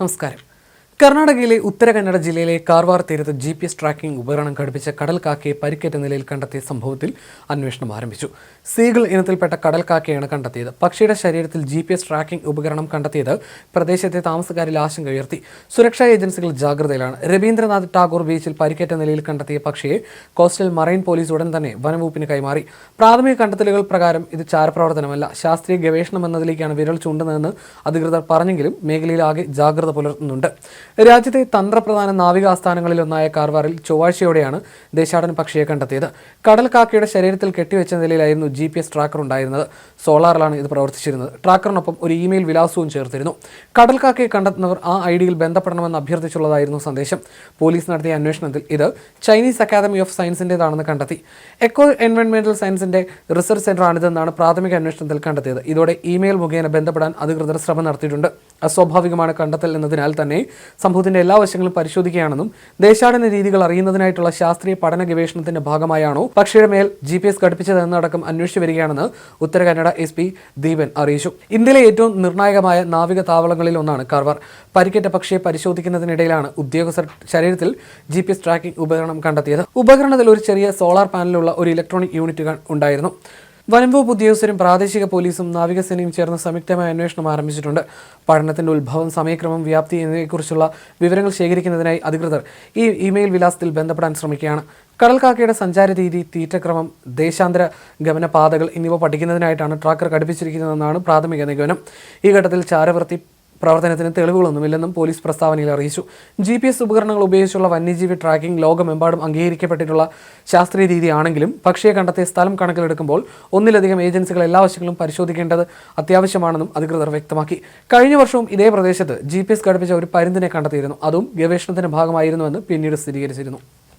നമസ്കാരം. കർണാടകയിലെ ഉത്തര കന്നഡ ജില്ലയിലെ കാർവാർ തീരത്ത് ജി പി എസ് ട്രാക്കിംഗ് ഉപകരണം ഘടിപ്പിച്ച കടൽ കാക്കയെ പരിക്കേറ്റ നിലയിൽ കണ്ടെത്തിയ സംഭവത്തിൽ അന്വേഷണം ആരംഭിച്ചു. സീഗിൾ ഇനത്തിൽപ്പെട്ട കടൽ കാക്കയാണ് കണ്ടെത്തിയത്. പക്ഷിയുടെ ശരീരത്തിൽ ജി പി എസ് ട്രാക്കിംഗ് ഉപകരണം കണ്ടെത്തിയത് പ്രദേശത്തെ താമസക്കാരിൽ ആശങ്ക ഉയർത്തി. സുരക്ഷാ ഏജൻസികൾ ജാഗ്രതയിലാണ്. രവീന്ദ്രനാഥ് ടാഗോർ ബീച്ചിൽ പരിക്കേറ്റ നിലയിൽ കണ്ടെത്തിയ പക്ഷിയെ കോസ്റ്റൽ മറൈൻ പോലീസ് ഉടൻ തന്നെ വനംവകുപ്പിന് കൈമാറി. പ്രാഥമിക കണ്ടെത്തലുകൾ പ്രകാരം ഇത് ചാരപ്രവർത്തനമല്ല. ശാസ്ത്രീയ ഗവേഷണം എന്നതിലേക്കാണ് വിരൽ ചൂണ്ടുന്നതെന്ന് അധികൃതർ പറഞ്ഞെങ്കിലും മേഖലയിൽ ആകെ ജാഗ്രത പുലർത്തുന്നുണ്ട്. രാജ്യത്തെ തന്ത്രപ്രധാന നാവിക ആസ്ഥാനങ്ങളിലൊന്നായ കാർവാറിൽ ചൊവ്വാഴ്ചയോടെയാണ് ദേശാടൻ പക്ഷിയെ കണ്ടെത്തിയത്. കടൽ കാക്കയുടെ ശരീരത്തിൽ കെട്ടിവെച്ച നിലയിലായിരുന്നു ജി പി എസ് ട്രാക്കർ ഉണ്ടായിരുന്നത്. സോളാറിലാണ് ഇത് പ്രവർത്തിച്ചിരുന്നത്. ട്രാക്കറിനൊപ്പം ഒരു ഇമെയിൽ വിലാസവും ചേർത്തിരുന്നു. കടൽ കാക്കയെ കണ്ടെത്തുന്നവർ ആ ഐ ഡിയിൽ ബന്ധപ്പെടണമെന്ന് അഭ്യർത്ഥിച്ചുള്ളതായിരുന്നു സന്ദേശം. പോലീസ് നടത്തിയ അന്വേഷണത്തിൽ ഇത് ചൈനീസ് അക്കാദമി ഓഫ് സയൻസിന്റെതാണെന്ന് കണ്ടെത്തി. എക്കോ എൻവയോൺമെന്റൽ സയൻസിന്റെ റിസർച്ച് സെന്ററാണിതെന്നാണ് പ്രാഥമിക അന്വേഷണത്തിൽ കണ്ടെത്തിയത്. ഇതോടെ ഇമെയിൽ മുഖേന ബന്ധപ്പെടാൻ അധികൃതർ ശ്രമം നടത്തിയിട്ടുണ്ട്. അസ്വാഭാവികമാണ് കണ്ടെത്തൽ എന്നതിനാൽ തന്നെ സംഭവത്തിന്റെ എല്ലാ വശങ്ങളും പരിശോധിക്കുകയാണെന്നും ദേശാടന രീതികൾ അറിയുന്നതിനായിട്ടുള്ള ശാസ്ത്രീയ പഠന ഗവേഷണത്തിന്റെ ഭാഗമായാണോ പക്ഷിയുടെ മേൽ ജി പി എസ് ഘടിപ്പിച്ചതെന്നടക്കം അന്വേഷിച്ചു വരികയാണെന്ന് ഉത്തര കന്നഡ എസ് പി ദീപൻ അറിയിച്ചു. ഇന്ത്യയിലെ ഏറ്റവും നിർണായകമായ നാവിക താവളങ്ങളിൽ ഒന്നാണ് കർവർ. പരിക്കേറ്റ പക്ഷിയെ പരിശോധിക്കുന്നതിനിടയിലാണ് ഉദ്യോഗസ്ഥർ ശരീരത്തിൽ ജി പി എസ് ട്രാക്കിംഗ് ഉപകരണം കണ്ടെത്തിയത്. ഉപകരണത്തിൽ ഒരു ചെറിയ സോളാർ പാനലുള്ള ഒരു ഇലക്ട്രോണിക് യൂണിറ്റ് ഉണ്ടായിരുന്നു. വനംവകുപ്പ് ഉദ്യോഗസ്ഥരും പ്രാദേശിക പോലീസും നാവികസേനയും ചേർന്ന് സംയുക്തമായ അന്വേഷണം ആരംഭിച്ചിട്ടുണ്ട്. പഠനത്തിന്റെ ഉത്ഭവം സമയക്രമം വ്യാപ്തി എന്നിവയെക്കുറിച്ചുള്ള വിവരങ്ങൾ ശേഖരിക്കുന്നതിനായി അധികൃതർ ഈ ഇമെയിൽ വിലാസത്തിൽ ബന്ധപ്പെടാൻ ശ്രമിക്കുകയാണ്. കടൽക്കാക്കയുടെ സഞ്ചാര രീതി തീറ്റക്രമം ദേശാന്തര ഗമനപാതകൾ എന്നിവ പഠിക്കുന്നതിനായിട്ടാണ് ട്രാക്കർ ഘടിപ്പിച്ചിരിക്കുന്നതെന്നാണ് പ്രാഥമിക നിഗമനം. ഈ ഘട്ടത്തിൽ ചാരവൃത്തി പ്രവർത്തനത്തിന് തെളിവുകളൊന്നുമില്ലെന്നും പോലീസ് പ്രസ്താവനയിൽ അറിയിച്ചു. ജി പി എസ് ഉപകരണങ്ങൾ ഉപയോഗിച്ചുള്ള വന്യജീവി ട്രാക്കിംഗ് ലോകമെമ്പാടും അംഗീകരിക്കപ്പെട്ടിട്ടുള്ള ശാസ്ത്രീയ രീതിയാണെങ്കിലും പക്ഷിയെ കണ്ടെത്തിയ സ്ഥലം കണക്കിലെടുക്കുമ്പോൾ ഒന്നിലധികം ഏജൻസികൾ എല്ലാ വശങ്ങളും പരിശോധിക്കേണ്ടത് അത്യാവശ്യമാണെന്നും അധികൃതർ വ്യക്തമാക്കി. കഴിഞ്ഞ വർഷവും ഇതേ പ്രദേശത്ത് ജി ഘടിപ്പിച്ച ഒരു പരുന്തിനെ കണ്ടെത്തിയിരുന്നു. അതും ഗവേഷണത്തിന്റെ ഭാഗമായിരുന്നുവെന്ന് പിന്നീട് സ്ഥിരീകരിച്ചിരുന്നു.